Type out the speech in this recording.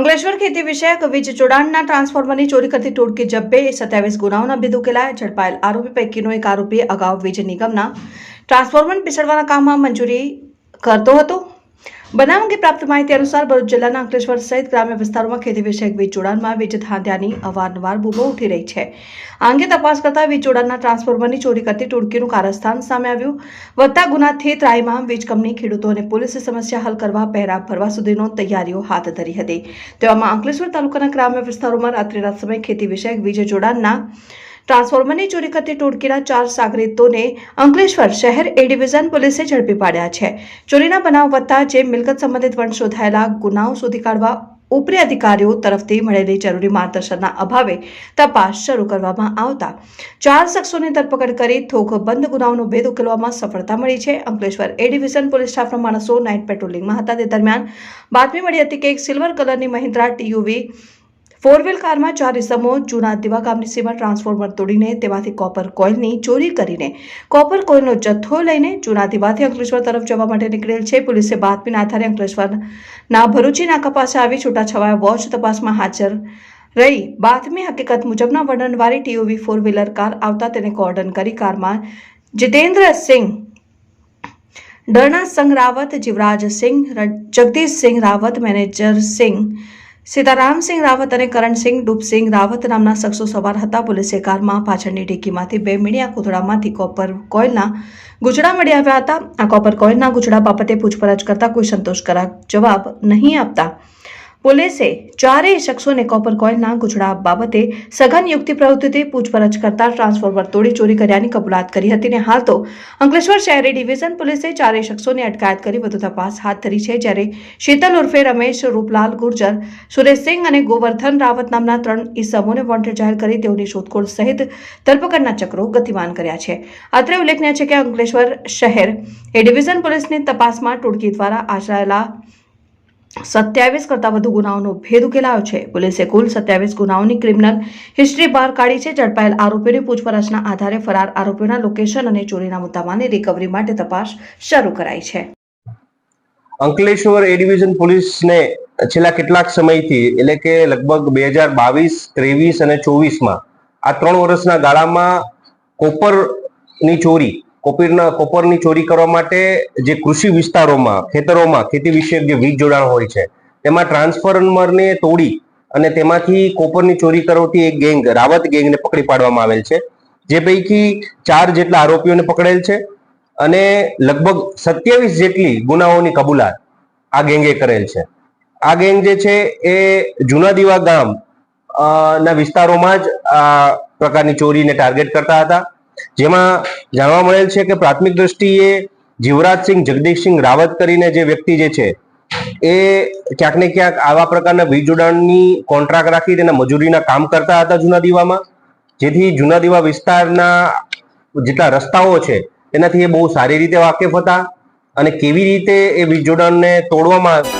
અંકલેશ્વર ખેતી વિષયક વીજ જોડાણના ટ્રાન્સફોર્મરની ચોરી કરતી ટોળકી જબ્બે સત્યાવીસ ગુનાઓના ભેદ ઉકેલાયા ઝડપાયેલ આરોપી પૈકીનો એક આરોપી અગાઉ વીજ નિગમના ટ્રાન્સફોર્મર પીસડવાના કામમાં મંજૂરી કરતો હતો બનાવ અંગે પ્રાપ્ત માહિતી અનુસાર ભરૂચ જિલ્લાના અંકલેશ્વર સહિત ગ્રામ્ય વિસ્તારોમાં ખેતી વિષયક વીજ જોડાણમાં વીજ ધાંધ્યાની અવારનવાર બૂમો ઉઠી રહી છે. આ અંગે તપાસ કરતા વીજ જોડાણના ટ્રાન્સફોર્મરની ચોરી કરતી ટોળકીનું કારસ્થાન સામે આવ્યું. વધતા ગુનાથી ત્રાઈમાં વીજ કંપની, ખેડૂતો અને પોલીસે સમસ્યા હલ કરવા, પહેરા ભરવા સુધીનો તૈયારીઓ હાથ ધરી હતી. તેવામાં અંકલેશ્વર તાલુકાના ગ્રામ્ય વિસ્તારોમાં રાત્રિના સમયે ખેતી વિષયક વીજ જોડાણના ટ્રાન્સફોર્મરની ચોરી કરતી ટોળકીના ચાર સાગરીતોને અંકલેશ્વર શહેર એ ડિવિઝન પોલીસે ઝડપી પાડ્યા છે. ચોરીના બનાવ વધતા જે મિલકત સંબંધિત વણ શોધાયેલા ગુનાઓ શોધી કાઢવા ઉપરી અધિકારીઓ તરફથી મળેલી જરૂરી માર્ગદર્શનના અભાવે તપાસ શરૂ કરવામાં આવતા. ચાર શખ્સોની ધરપકડ કરી થોક બંધ ગુનાઓનો ભેદ ઉકેલવામાં સફળતા મળી છે. અંકલેશ્વર એ ડિવિઝન પોલીસ સ્ટાફના માણસો નાઇટ પેટ્રોલિંગમાં હતા. તે દરમિયાન બાતમી મળી હતી કે એક સિલ્વર કલરની મહિન્દ્રા ટીયુવી ફોર વ્હીલ કારમાં ચાર ઇસમો જૂના દીવા ગામની સીમા ટ્રાન્સફોર્મર તોડીને તેમાંથી કોપર કોઇલની ચોરી કરીને કોપર કોઇલનો જથ્થો લઈને જૂના દીવાથી અંકલેશ્વર તરફ જવા માટે નીકળેલ છે. પોલીસે બાતમીના આધારે અંકલેશ્વરના ભરૂચી નાકા પાસે આવી છૂટાછવાયા વોચ તપાસમાં હાજર રહી. બાતમી હકીકત મુજબના વર્ણનવાળી ટીઓવી ફોર વ્હીલર કાર આવતા તેને કોર્ડન કરી કારમાં જીતેન્દ્ર સિંહ ડરણા સંઘ રાવત, જીવરાજ સિંહ જગદીશ જગદીશસિંહ રાવત, મેનેજર સિંહ સીતારામસિંહ રાવત અને કરણસિંહ ડૂબસિંહ રાવત નામના શખ્સો સવાર હતા. પોલીસે કારમાં પાછળની ડીકીમાંથી બે મીણિયા કોથળામાંથી કોપર કોઇલના ગુજડા મળી આવ્યા હતા. આ કોપર કોઇલના ગુજડા બાબતે પૂછપરછ કરતા કોઈ સંતોષકારક જવાબ નહીં આપતા પોલીસે ચારેય શખ્સોને કોપર કોઇલના ગુજડા બાબતે સઘન યુક્તિ પ્રવૃત્તિથી પૂછપરછ કરતા ટ્રાન્સફોર્મર તોડી ચોરી કર્યાની કબૂલાત કરી હતી અને હાલ તો અંકલેશ્વર શહેરી ડિવિઝન પોલીસે ચારેય શખ્સોની અટકાયત કરી વધુ તપાસ હાથ ધરી છે, જ્યારે શીતલ ઉર્ફે રમેશ, રૂપલાલ ગુર્જર સુરેશસિંહ અને ગોવર્ધન રાવત નામના ત્રણ ઇસમોને વોન્ટેડ જાહેર કરી તેઓની શોધખોળ સહિત ધરપકડના ચક્રો ગતિમાન કર્યા છે. અત્રે ઉલ્લેખનીય છે કે અંકલેશ્વર શહેર એ ડિવિઝન પોલીસની તપાસમાં ટોળકી દ્વારા આચરાયેલા સત્યાવીસ કરતાં વધુ ગુનાઓનો ભેદ ઉકેલાયો છે. પોલીસે કુલ સત્યાવીસ ગુનાઓની ક્રિમિનલ હિસ્ટ્રી બહાર કાઢી છે. ઝડપાયેલ આરોપીની પૂછપરછના આધારે ફરાર આરોપીઓના લોકેશન અને ચોરીના મુદ્દામાની રિકવરી માટે તપાસ શરૂ કરાઈ છે. અંકલેશ્વર એ ડિવિઝન પોલીસને છેલ્લા કેટલાક સમયથી એટલે કે લગભગ બે હજાર બાવીસ, ત્રેવીસ અને ચોવીસમાં આ ત્રણ વર્ષના ગાળામાં કોપરની ચોરી કોપરના કોપરની ચોરી કરવા માટે જે કૃષિ વિસ્તારોમાં, ખેતરોમાં ખેતી વિષયક જે વીજ જોડાણ હોય છે, તેમાં ટ્રાન્સફોર્મરને તોડી અને તેમાંથી કોપરની ચોરી કરવાથી એક ગેંગ, રાવત ગેંગને પકડી પાડવામાં આવેલ છે. જે પૈકી ચાર જેટલા આરોપીઓને પકડેલ છે અને લગભગ સત્યાવીસ જેટલી ગુનાઓની કબૂલાત આ ગેંગે કરેલ છે. આ ગેંગ જે છે એ જૂના દીવા ગામ ના વિસ્તારોમાં જ આ પ્રકારની ચોરીને ટાર્ગેટ કરતા હતા. જેમાં જાણવા મળેલ છે કે પ્રાથમિક દ્રષ્ટિએ જીવરાજસિંહ જગદીશસિંહ રાવત કરીને જે વ્યક્તિ જે છે, એ ક્યાંક ને ક્યાંક આવા પ્રકારના વીજ જોડાણની કોન્ટ્રાક્ટ રાખી તેના મજૂરીના કામ કરતા હતા જૂના દીવામાં. જેથી જૂના દીવા વિસ્તારના જેટલા રસ્તાઓ છે, તેનાથી એ બહુ સારી રીતે વાકેફ હતા અને કેવી રીતે એ વીજ જોડાણને તોડવામાં